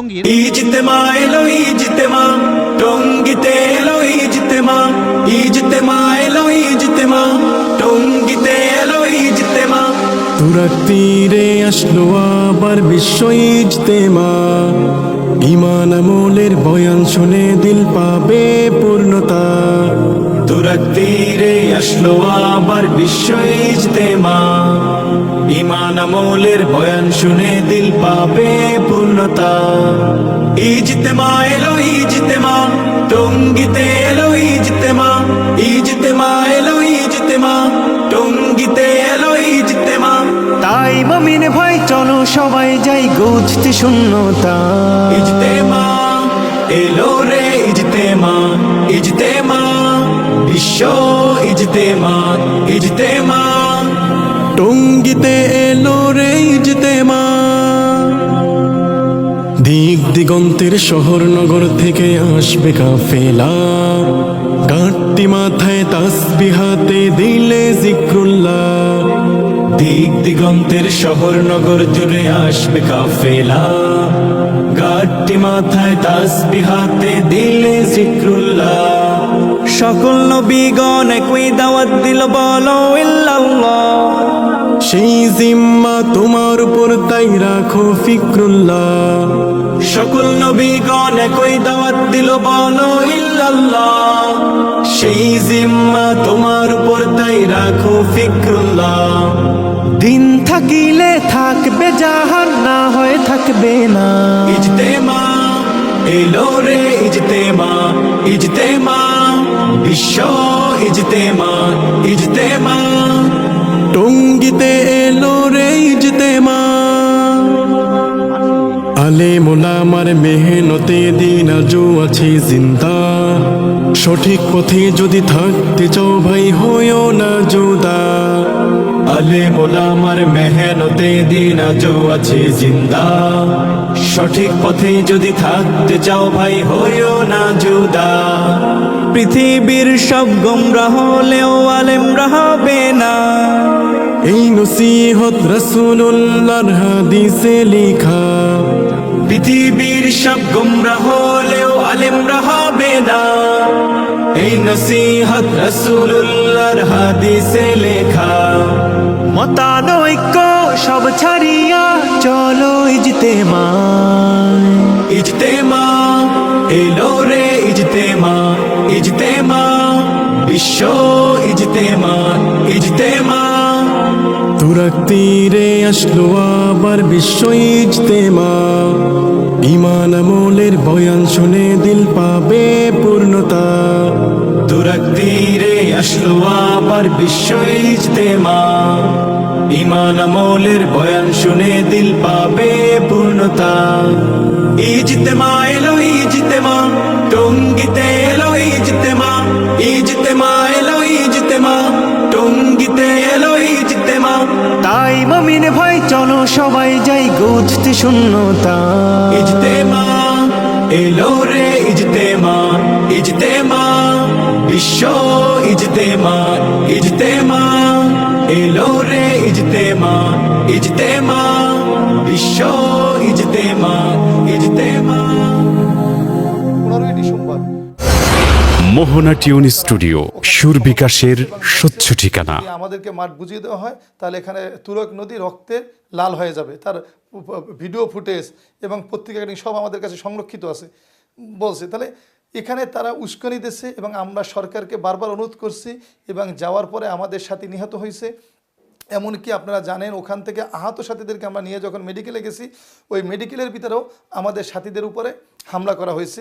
ইজতেমা এলো ইজতেমা টঙ্গিতে এলো ইজতেমা ইজতেমা এলো ইজতেমা টঙ্গিতে এলো ইজতেমা তুরাক তীরে আসলো আবার বিশ্ব ইজতেমা ইমান আমলের বয়ান শুনে দিল পাবে পূর্ণতা। তুরাক তীরে আসলো আবার বিশ্ব ইজতেমা। ইমান আমলের বয়ান শুনে দিল পাবে পূর্ণতা। ইজতেমা এলো ইজতেমা, টঙ্গিতে সবাই যাই গুছতে শূন্যতা। ইজতেমা এলো রে ইজতেমা ইজতেমা বিশ্ব ইজতেমা ইজতেমা। টঙ্গিতে এলো রে ইজতেমা। দিক দিগন্তের শহর নগর থেকে আসবে কাফেলা। গাঁটটি মাথায় তাসবিহাতে দিলে জিক্রুল্লাহ। দিক দিগন্তের শহর নগর জুড়ে আসবে কাফেলা। গাড়টি মাথায় তাসবি বিহাতে দিলে জিক্রুল্লাহ। সকল নবীগণ একই দাওয়াত দিল, বলো ইল্লাল্লাহ। সেই জিম্মা তোমার উপর তাই রাখো ফিক্রুল্লাহ। সকল নবীগণ একই দাওয়াত দিল, বলো ইল্লাল্লাহ। সেই জিম্মা তোমার উপর তাই রাখো ফিক্রুল্লাহ। দিন থাকিলে থাকবে জাহান না হয়ে থাকবে না। ইজতেমা এলো রে ইজতেমা ইজতেমা বিশ্ব ইজতেমা ইজতেমা। টঙ্গিতে এলো রে ইজতেমা। আলে মোলামার মেহনতে দিন আজও আছে জিন্দা। সঠিক পথে যদি থাকতে চাও ভাই হইও না জুদা আলে মোলামার মেহনতে দিন আজও আছে জিন্দা। সঠিক পথে যদি থাকতে চাও ভাই, হইও না জুদা পৃথিবীর সব গোমরা হলেও আলেমরা হবে না। এই নসিহত রসুল্লাহর হাদিসে লেখা, পৃথিবীর সব গুমরা হলেও আলেমরা হবে না। এই নসিহত রসুল্লাহর হাদিসে লেখা মতানৈক্য সব ছাড়িয়া চলো ইজতেমা। ইজতেমা এলো রে ইজতেমা ইজতেমা বিশ্ব ইজতেমা ইজতেমা। তুরাক তীরে আসলো আবার বিশ্ব ইজতেমা। ইমান আমলের বয়ান শুনে দিল পাবে পূর্ণতা। তুরক তীরে আসলো আবার বিশ্ব ইজতেমা। ইমান আমলের বয়ান শুনে দিল পাবে পূর্ণতা। ইজতেমা এলো ইজতেমা টঙ্গিতে এলো ইজতেমা ইজতেমা এলো ইজতেমা টঙ্গিতে এলো ইজতেমা। তাই মমিন ভাই চলো সবাই যাই গুছতে শূন্যতা। ইজতেমা এলো রে ইজতেমা ইজতেমা বিশ্ব ইজতেমা এলো রে ইজতেমা ইজতেমা বিশ্ব ইজতেমা ইজতেমা। পনেরোই মোহনা টিউন স্টুডিও সুর বিকাশের স্বচ্ছ ঠিকানা। আমাদেরকে মাঠ বুঝিয়ে দেওয়া হয় তাহলে এখানে তুরক নদী রক্তে লাল হয়ে যাবে। তার ভিডিও ফুটেজ এবং পত্রিকা সব আমাদের কাছে সংরক্ষিত আছে। বলছে তাহলে এখানে তারা উস্কানি দিচ্ছে এবং আমরা সরকারকে বারবার অনুরোধ করছি এবং যাওয়ার পরে আমাদের সাথে নিহত হয়েছে। এমনকি আপনারা জানেন ওখান থেকে আহত সাথীদেরকে আমরা নিয়ে যখন মেডিকেলে গেছি ওই মেডিকেলের ভিতরেও আমাদের সাথীদের উপরে হামলা করা হয়েছে।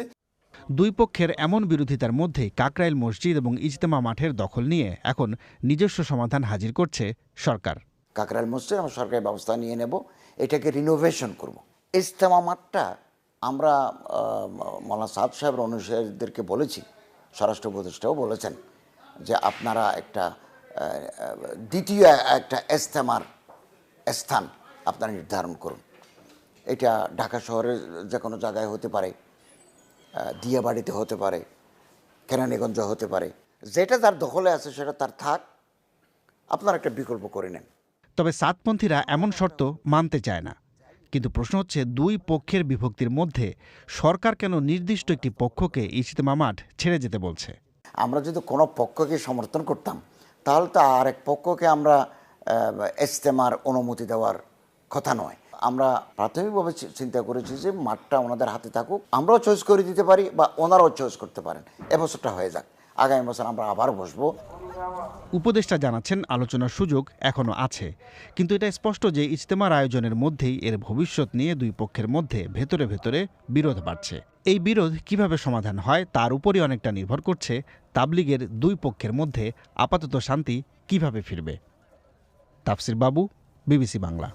দুই পক্ষের এমন বিরোধিতার মধ্যেই কাকরাইল মসজিদ এবং ইজতেমা মাঠের দখল নিয়ে এখন নিজস্ব সমাধান হাজির করছে সরকার। কাকরাইল মসজিদ আমরা সরকারি ব্যবস্থা নিয়ে নেব। এটাকে রিনোভেশন করব। ইজতেমা মাঠটা আমরা মৌলানা সাদ সাহেবের অনুসারীদেরকে বলেছি, স্বরাষ্ট্র উপদেষ্টাও বলেছেন যে আপনারা একটা দ্বিতীয় একটা ইজতেমার স্থান আপনারা নির্ধারণ করুন। এটা ঢাকা শহরের যে কোনো জায়গায় হতে পারে দিয়াবাড়িতে হতে পারে, কেরানীগঞ্জ হতে পারে, যেটা তার দখলে আছে সেটা তার থাক, আপনারা একটা বিকল্প করে নেন। তবে সাতপন্থীরা এমন শর্ত মানতে চায় না। কিন্তু প্রশ্ন হচ্ছে, দুই পক্ষের বিভক্তির মধ্যে সরকার কেন নির্দিষ্ট একটি পক্ষকে ইজতেমা মাঠ ছেড়ে যেতে বলছে? আমরা যদি কোনো পক্ষকে সমর্থন করতাম, তাহলে তো আর এক পক্ষকে আমরা ইজতেমার অনুমতি দেওয়ার কথা নয়। আমরা প্রাথমিকভাবে চিন্তা করেছি যে মাঠটা ওনাদের হাতে থাকুক, আমরাও চয়েস করে দিতে পারি বা ওনারাও চয়েস করতে পারেন। এবছরটা হয়ে যাক। আগামী বছর আমরা আবার বসবো। উপদেষ্টা জানাচ্ছেন আলোচনার সুযোগ এখনও আছে। কিন্তু এটা স্পষ্ট যে ইজতেমার আয়োজনের মধ্যেই এর ভবিষ্যৎ নিয়ে দুই পক্ষের মধ্যে ভেতরে ভেতরে বিরোধ বাড়ছে। এই বিরোধ কীভাবে সমাধান হয় তার উপরই অনেকটা নির্ভর করছে তাবলিগের দুই পক্ষের মধ্যে আপাতত শান্তি কীভাবে ফিরবে। তাফসির বাবু, বিবিসি বাংলা।